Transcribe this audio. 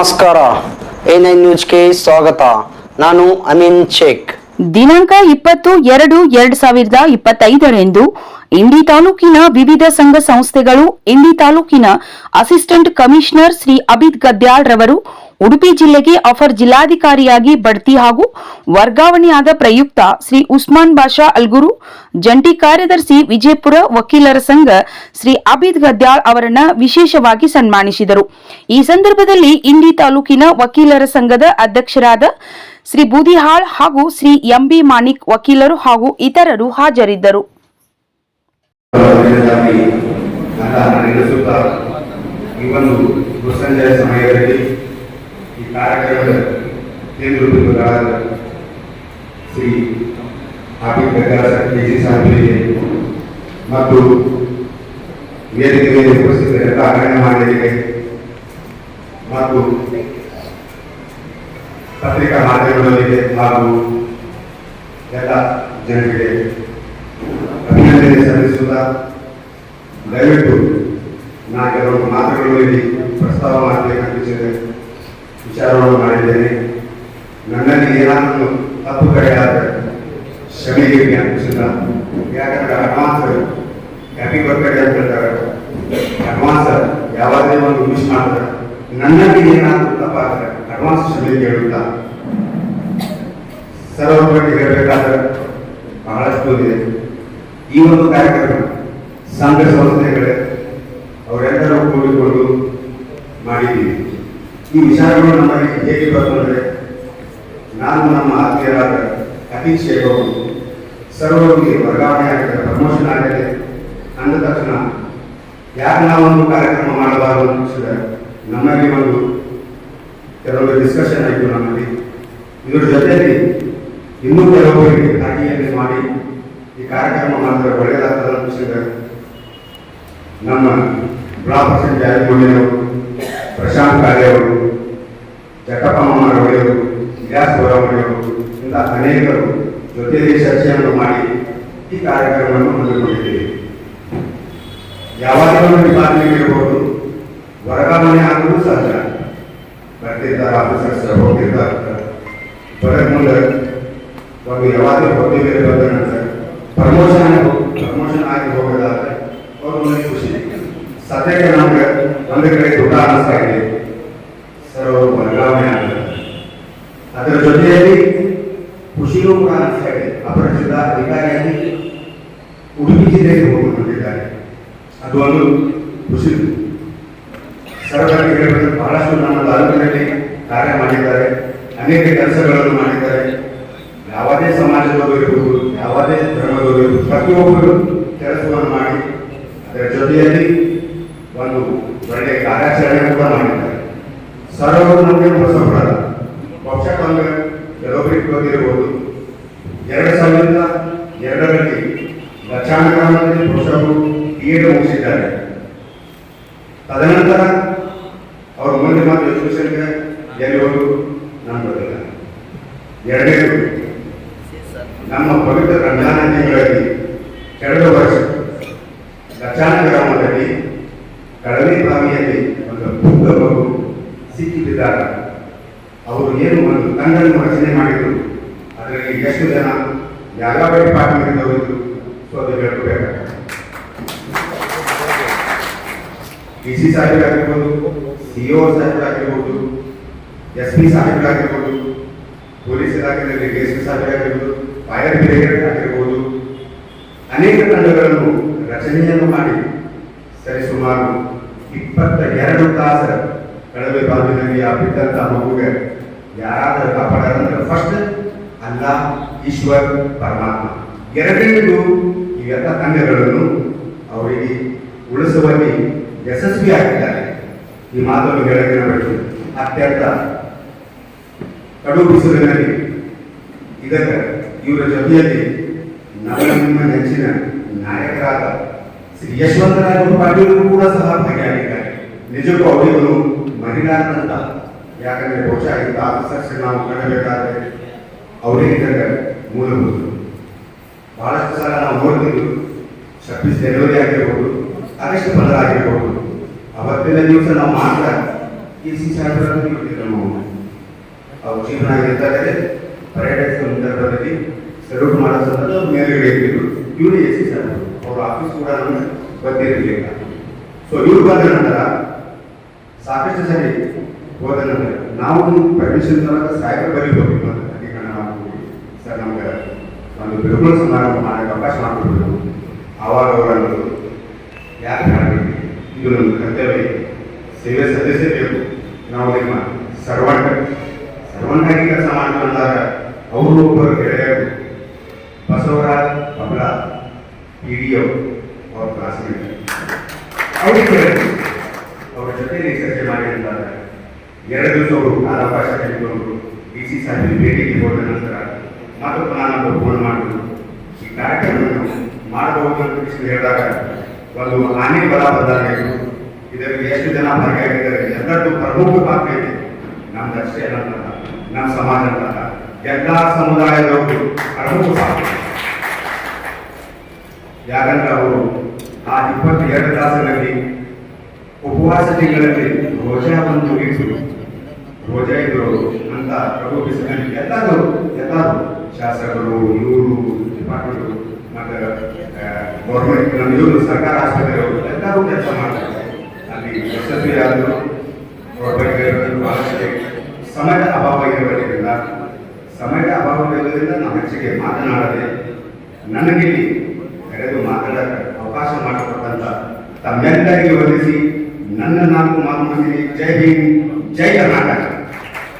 ನಮಸ್ಕಾರ. A nine ನ್ಯೂಸ್ಗೆ ಸ್ವಾಗತ. ನಾನು ಅಮೀನ್ ಶೇಖ್. ದಿನಾಂಕ ಇಪ್ಪತ್ತು ಎರಡು ಎರಡ್ ಸಾವಿರದ ಇಪ್ಪತ್ತೈದರಂದು ಇಂಡಿ ತಾಲೂಕಿನ ವಿವಿಧ ಸಂಘ ಸಂಸ್ಥೆಗಳು, ಇಂಡಿ ತಾಲೂಕಿನ ಅಸಿಸ್ಟೆಂಟ್ ಕಮಿಷನರ್ ಶ್ರೀ ಅಬಿದ್ ಗದ್ಯಾಳ್ ರವರು ಉಡುಪಿ ಜಿಲ್ಲೆಗೆ ಅಫರ್ ಜಿಲ್ಲಾಧಿಕಾರಿಯಾಗಿ ಬಡ್ತಿ ಹಾಗೂ ವರ್ಗಾವಣೆಯಾದ ಪ್ರಯುಕ್ತ ಶ್ರೀ ಉಸ್ಮಾನ್ ಬಾಷಾ ಅಲ್ಗುರು, ಜಂಟಿ ಕಾರ್ಯದರ್ಶಿ ವಿಜಯಪುರ ವಕೀಲರ ಸಂಘ ಶ್ರೀ ಅಬಿದ್ ಗದ್ಯಾಳ್ ಅವರನ್ನ ವಿಶೇಷವಾಗಿ ಸನ್ಮಾನಿಸಿದರು. ಈ ಸಂದರ್ಭದಲ್ಲಿ ಇಂಡಿ ತಾಲೂಕಿನ ವಕೀಲರ ಸಂಘದ ಅಧ್ಯಕ್ಷರಾದ ಶ್ರೀ ಬೂದಿಹಾಳ್ ಹಾಗೂ ಶ್ರೀ ಎಂಬಿ ಮಾಣಿಕ್ ವಕೀಲರು ಹಾಗೂ ಇತರರು ಹಾಜರಿದ್ದರು. ಸಮಯದಲ್ಲಿ ಈ ಕಾರ್ಯಕ್ರಮದ ಕೇಂದ್ರಬಿಂದುಗಳಾದ ಶ್ರೀ ಹಾಫಿಜ್ ಗಂಗಾರ ಕೆಜಿ ಸಾಹೇಬರಿಗೆ ಮತ್ತು ವೇದಿಕೆ ಮೇಲೆ ಉಪಸ್ಥಿತ ಎಲ್ಲ ಗಣ್ಯಮಾನ್ಯರಿಗೆ ಮತ್ತು ಪತ್ರಿಕಾ ಮಾಧ್ಯಮದವರಿಗೆ ಹಾಗೂ ಎಲ್ಲ ಜನರಿಗೆ ಅಭಿನಂದನೆ ಸಲ್ಲಿಸುತ್ತಾ ದಯವಿಟ್ಟು ನಾ ಕೆಲವು ಮಾತುಗಳು ಇಲ್ಲಿ ಪ್ರಸ್ತಾವ ಮಾಡಬೇಕಂತಿಸಿದ ವಿಚಾರವನ್ನು ಮಾಡಿದ್ದೇನೆ ನನ್ನಲ್ಲಿ ಏನಾದರೂ ತಪ್ಪು ಕಡೆ ಆದರೆ ಕ್ಷಮೆಗೆ ಜ್ಞಾಪಿಸಿಲ್ಲ ಯಾಕಂದ್ರೆ ಅಡ್ವಾನ್ಸ್ ಹ್ಯಾಪಿ ಬರ್ತ್ಡೇ ಅಂತ ಹೇಳ್ತಾರೆ. ಅಡ್ವಾನ್ಸ್ ಯಾವಾಗಲೇ ಒಂದು ಮಿಸ್ ಮಾಡ್ತಾರೆ, ನನ್ನಲ್ಲಿ ಏನಾದರೂ ತಪ್ಪಾದರೆ ಅಡ್ವಾನ್ಸ್ ಕ್ಷಮೆ ಕೇಳುತ್ತಾ ಸರ್ವರ ಬಗ್ಗೆ ಹೇಳಬೇಕಾದ್ರೆ ಬಹಳಷ್ಟು ಇದೆ. ಈ ಒಂದು ಕಾರ್ಯಕ್ರಮ ಸಂಘ ಸಂಸ್ಥೆಗಳೇ, ಅವರೆಲ್ಲರೂ ಕೂಡಿಕೊಂಡು ಈ ವಿಚಾರಗಳು ನಮಗೆ ಹೇಗೆ ಬರ್ತಂದ್ರೆ ನಾನು ನಮ್ಮ ಆತ್ಮೀಯರಾದ ಅತೀಶ್ ಶೇಖ್ ಅವರು ಸರ್ವರಿಗೆ ವರ್ಗಾವಣೆ ಆಗಿದೆ ಪ್ರಮೋಷನ್ ಆಗಿದೆ ಅಂದ ತಕ್ಷಣ ಯಾಕೆ ನಾವೊಂದು ಕಾರ್ಯಕ್ರಮ ಮಾಡಬಾರದು ಅನ್ನಿಸಿದ ನಮ್ಮಲ್ಲಿ ಒಂದು ಕೆಲವೊಂದು ಡಿಸ್ಕಷನ್ ಆಯಿತು ನಮ್ಮಲ್ಲಿ. ಇದ್ರ ಜೊತೆಯಲ್ಲಿ ಇನ್ನೂ ಹಾಗೆಯಲ್ಲಿ ಮಾಡಿ ಈ ಕಾರ್ಯಕ್ರಮ ಮಾಡಿದ್ರೆ ಒಳ್ಳೆಯದಾಗ್ತದೆ ಅನ್ನಿಸಿದ ನಮ್ಮ ಬ್ಲಾಕ್ ಪರ್ಸೆಂಟ್ ಪ್ರಶಾಂತ್ ಅವರು ಅನೇಕರು ಜೊತೆಯಲ್ಲಿ ಚರ್ಚೆಯನ್ನು ಮಾಡಿ ಈ ಕಾರ್ಯಕ್ರಮವನ್ನು ಹಮ್ಮಿಕೊಂಡಿದ್ದೀವಿ ಯಾವುದೇ ಒಂದು ಡಿಪಾರ್ಟ್ಮೆಂಟ್ ಇರ್ಬೋದು ವರ್ಗಾವಣೆ ಆಗುವುದು ಸಹಜ. ಬರ್ತಿರ್ತಾರೆ ಆಫೀಸರ್ಸ್ ಹೋಗಿರ್ತಾರೆ ಬರೋದ್ ಮುಂದೆ ಒಂದು ಯಾವಾಗಲೂ ಹೊಟ್ಟೆ ಬೇರೆ ಬಂದ ನಂತರ ಪ್ರಮೋಷನ್ ಪ್ರಮೋಷನ್ ಆಗಿ ಹೋಗೋದಾದ್ರೆ ಅವ್ರ ಮನೆ ಖುಷಿ ಸದ್ಯಕ್ಕೆ ನಮ್ಗೆ ಒಂದು ಕಡೆ ದುಡ್ಡ ಅನಿಸ್ತಾ ಇದೆ. ಸರ್, ಅವರು ವರ್ಗಾವಣೆ ಆಗ್ತದೆ ಅದರ ಜೊತೆಯಲ್ಲಿ ಖುಷಿನೂ ಕೂಡ ಅನಿಸ್ತಾ ಅಪರಿಚಿತ ಅಧಿಕಾರಿಯಾಗಿ ಉಡುಪಿ ಜಿಲ್ಲೆಗೆ ಹೋಗಿ ಬಂದಿದ್ದಾರೆ ಅದು ಒಂದು ಖುಷಿ ಸರ್ಕಾರಿ ಹೇಳಬೇಕು ಬಹಳಷ್ಟು ನಮ್ಮ ತಾಲೂಕಿನಲ್ಲಿ ಕಾರ್ಯ ಮಾಡಿದ್ದಾರೆ. ಅನೇಕ ಕೆಲಸಗಳನ್ನು ಮಾಡಿದ್ದಾರೆ. ಯಾವುದೇ ಸಮಾಜದವರು ಇರಬಹುದು, ಯಾವುದೇ ಧರ್ಮದವರು ಇರಬಹುದು, ಪ್ರತಿಯೊಬ್ಬರು ಕೆಲಸವನ್ನು ಮಾಡಿ, ಅದರ ಜೊತೆಯಲ್ಲಿ ಒಂದು ಒಳ್ಳೆಯ ಕಾರ್ಯಾಚರಣೆ ಕೂಡ ಮಾಡಿದ್ದಾರೆ. ಸರ್ವರು ನಮಗೆ ಪಕ್ಷ ಬಂದ ಕೆಲವೊಬ್ಬರಿಗೆ ಗೊತ್ತಿರಬಹುದು ಎರಡು ಸಾವಿರದ ಎರಡರಲ್ಲಿ ಲಕ್ಷಾಂತರ ಪುರುಷರು ಎಡ್ ಮುಗಿಸಿದ್ದಾರೆ ತದನಂತರ ಅವರು ಮುಂದೆ ಮಾತ್ರ ಎಜುಕೇಶನ್ಗೆ ಎಲ್ಲಿ ನಮ್ಮ ಬರಲಿಲ್ಲ. ಗೊತ್ತಿಲ್ಲ ಎರಡನೇದು ನಮ್ಮ ಪವಿತ್ರ ರಂಜಾನ ತಿಂಗಳಲ್ಲಿ ವರ್ಷ ಲಕ್ಷಾಂತ ಗ್ರಾಮದಲ್ಲಿ ಕಡಲೆ ಬಾವಿಯಲ್ಲಿ ಒಂದು ಬುದ್ಧ ಮಗು ಸಿಕ್ಕಿಬಿದ್ದಾಗ ಅವರು ಏನು ಒಂದು ತಂಡವನ್ನು ರಚನೆ ಮಾಡಿದ್ರು. ಅದರಲ್ಲಿ ಎಷ್ಟು ಜನ ಯಾವ ಪಾಠ ಮಾಡಿದವರು ಸೊ ಅದು ಹೇಳ್ಕೋಬೇಕಾಗ್ತದೆ ಡಿ ಸಿ ಸಾಹೇಬರಾಗಿರ್ಬೋದು ಸಿಒ ಸಾಹೇಬರಾಗಿರ್ಬೋದು ಎಸ್ ಪಿ ಸಾಹೇಬರಾಗಿರ್ಬೋದು, ಪೊಲೀಸ್ ಇಲಾಖೆಯಲ್ಲಿ ಡಿ ಎಸ್ ಪಿ ಸಾಹೇಬರಾಗಿರ್ಬೋದು, ಫೈರ್ ಬ್ರಿಗೇಡ್ ಆಗಿರ್ಬೋದು, ಅನೇಕ ತಂಡಗಳನ್ನು ರಚನೆಯನ್ನು ಮಾಡಿ ಸರಿಸುಮಾರು ಇಪ್ಪತ್ತ ಎರಡು ತಾಸು ಕಳವೆ ಬಾವಿನಲ್ಲಿ ಆ ಬಿದ್ದಂತಹ ಮಗುಗೆ ಯಾರಾದರೂ ಕಾಪಾಡಾರಂದ್ರೆ ಫಸ್ಟ್ ಅಲ್ಲ ಈಶ್ವರ್ ಪರಮಾತ್ಮ. ಎರಡನೇದು ಈ ಎಲ್ಲ ತಂಡಗಳನ್ನು ಅವರಿಗೆ ಉಳಿಸುವಲ್ಲಿ ಯಶಸ್ವಿಯಾಗಿದ್ದಾರೆ ಈ ಮಾತನ್ನು ಹೇಳಕ್ಕೆ ನಾನು ಅತ್ಯಂತ ಕಡು ಬಿಸಿಲಿನಲ್ಲಿ ಇದಕ್ಕೆ ಇವರ ಜೊತೆಯಲ್ಲಿ ನಮ್ಮ ನಿಮ್ಮ ನೆಚ್ಚಿನ ನಾಯಕರಾದ ಶ್ರೀ ಯಶವಂತರಾಯ ಪಾಟೀಲ್ ಕೂಡ ಸಹ ಭಾಗಿಯಾಗಿದ್ದಾರೆ. ನಿಜಕ್ಕೂ ಅವರಿಗೂ ಮಹಿಳಾದಂತ, ಯಾಕಂದ್ರೆ ಬಹುಶಃ ಇಂಥ ಆಫೀಸರ್ಸ್ ನಾವು ಕಾಣಬೇಕಾದ್ರೆ ಅವರೇ ಇದಕ್ಕೆ ಬಹಳಷ್ಟು ಸಲ ನಾವು ನೋಡ್ತೀವಿ ಛಬ್ಬೀಸ್ ಜನವರಿ ಆಗಿರ್ಬೋದು ಆಗಸ್ಟ್ ಪಂದ್ರ ಆಗಿರ್ಬೋದು ಅವತ್ತಿನ ದಿವಸ ನಾವು ಮಾತ್ರ ಈ ಸಿ ಸಾಹೇಬರನ್ನು ಅವ್ರು ಜೀವನ ಆಗಿರ್ತಾರೆ ಪರ್ಯಾಟಕ ಸಂದರ್ಭದಲ್ಲಿ ಸರ್ವ್ ಮಾಡೋ ಸಂದರ್ಭ ಮೇಲ್ಗಡೆ ಇರ್ತಿದ್ರು ಇವರು ಎ ಸಿ ಸಾಹೇಬರು, ಅವ್ರ ಆಫೀಸ್ ಕೂಡ ನಮಗೆ ಗೊತ್ತಿರಲಿಲ್ಲ. ಸೊ ಇವ್ರು ಬಂದ ನಂತರ ಸಾಕಷ್ಟು ಸರಿ ಹೋದ ನಂತರ ನಾವು ಪರ್ಮಿಷನ್ ತನಕ ಸಾಹೇಬರ ಬಳಿ ಹೋಗಿದ್ದು ಅಂತ ಸರ್, ನಮ್ಗೆ ಒಂದು ಬಿಡುಗಡೆ ಸಮಾರಂಭ ಮಾಡಕ್ಕೆ ಅವಕಾಶ ಮಾಡಿಕೊಡ್ಬೇಕು. ಅವಾಗ ಅವರನ್ನು ಯಾಕೆ ಮಾಡಬೇಕು ಇದು ನಮ್ಮ ಕರ್ತವ್ಯ ಸೇವೆ ಸದಸ್ಯ ಬೇಕು ನಾವು ನಿಮ್ಮ ಸರ್ವಾಂಗ ಸರ್ವಾಂಗಾಗಿ ಕೆಲಸ ಮಾಡಿಕೊಂಡಾಗ ಅವರು ಒಬ್ಬರು ಗೆಳೆಯರು ಬಸವರಾಜ್ ಬಬ್ಲ ಪಿ ಡಿ ಅವ್ರ ಕ್ಲಾಸ್ಮೇಟ್. ಅವ್ರಿಗೆ ಕೇಳಿದ್ರು. ಅವ್ರ ಜೊತೆ ಚರ್ಚೆ ಮಾಡಿ ಅಂದಾಗ ಎರಡು ದಿವಸ ಅವರು ಕಾಲಾವಕಾಶ ತೆಗೆದುಕೊಂಡು ಡಿ ಸಿ ಸಾಹೇಬ್ ಭೇಟಿಗೆ ಹೋದ ನಂತರ ಮತ್ತು ನಾನು ಫೋನ್ ಮಾಡಿದ್ರು. ಈ ಕಾರ್ಯಕ್ರಮವನ್ನು ಮಾಡಬಹುದು ಅಂತ ಹೇಳಿದಾಗ ಒಂದು ಹಾನಿ ಬರ ಬದಲಾಗಿದೆ ಇದರಲ್ಲಿ ಎಷ್ಟು ಜನ ಭಾಗಿಯಾಗಿದ್ದಾರೆ? ಎಲ್ಲರದ್ದು ಪ್ರಮುಖ ಪಾತ್ರ ಇದೆ. ನಮ್ದಷ್ಟೇ ಅಲ್ಲ. ನಮ್ಮ ಸಮಾಜ ಎಲ್ಲ ಸಮುದಾಯದವರು ಪ್ರಮುಖ ಪಾತ್ರ. ಯಾಕಂದ್ರೆ ಅವರು ಆ ಇಪ್ಪತ್ತೆರಡು ತಾಸಿನಲ್ಲಿ ಉಪವಾಸ ತಿಂಗಳಲ್ಲಿ ರೋಜಾ ಬಂದು ಇಟ್ಟು, ರೋಜಾ ಇದ್ರು ಅಂತ ಪ್ರಭು ಬಿಸಿನಲ್ಲಿ ಎಲ್ಲರೂ ಎಲ್ಲರೂ ಶಾಸಕರು, ಇವರು ಮತ್ತೆ ಗೌರ್ಮೆಂಟ್ ನಮ್ಮ ಇವರು ಸರ್ಕಾರ ಆಸ್ಪತ್ರೆ ಎಲ್ಲರೂ ಕೆಲಸ ಮಾಡ್ತಾರೆ. ಅಲ್ಲಿ ಯಶಸ್ವಿಯಾದರು ಬಹಳಷ್ಟು ಸಮಯದ ಅಭಾವ ಇರುವುದರಿಂದ ಸಮಯದ ಅಭಾವ ಇರುವುದರಿಂದ ನಾವು ಹೆಚ್ಚಿಗೆ ಮಾತನಾಡದೆ, ನನಗೆ ಕರೆದು ಮಾತನಾಡ ಅವಕಾಶ ಮಾಡಿಕೊಟ್ಟಂತ ತಮ್ಮೆಲ್ಲರಿಗೆ ವಂದಿಸಿ ನನ್ನ ನಾಲ್ಕು ಮಾತು ಜೈ ಹಿಂದ್, ಜೈ ಕರ್ನಾಟಕ.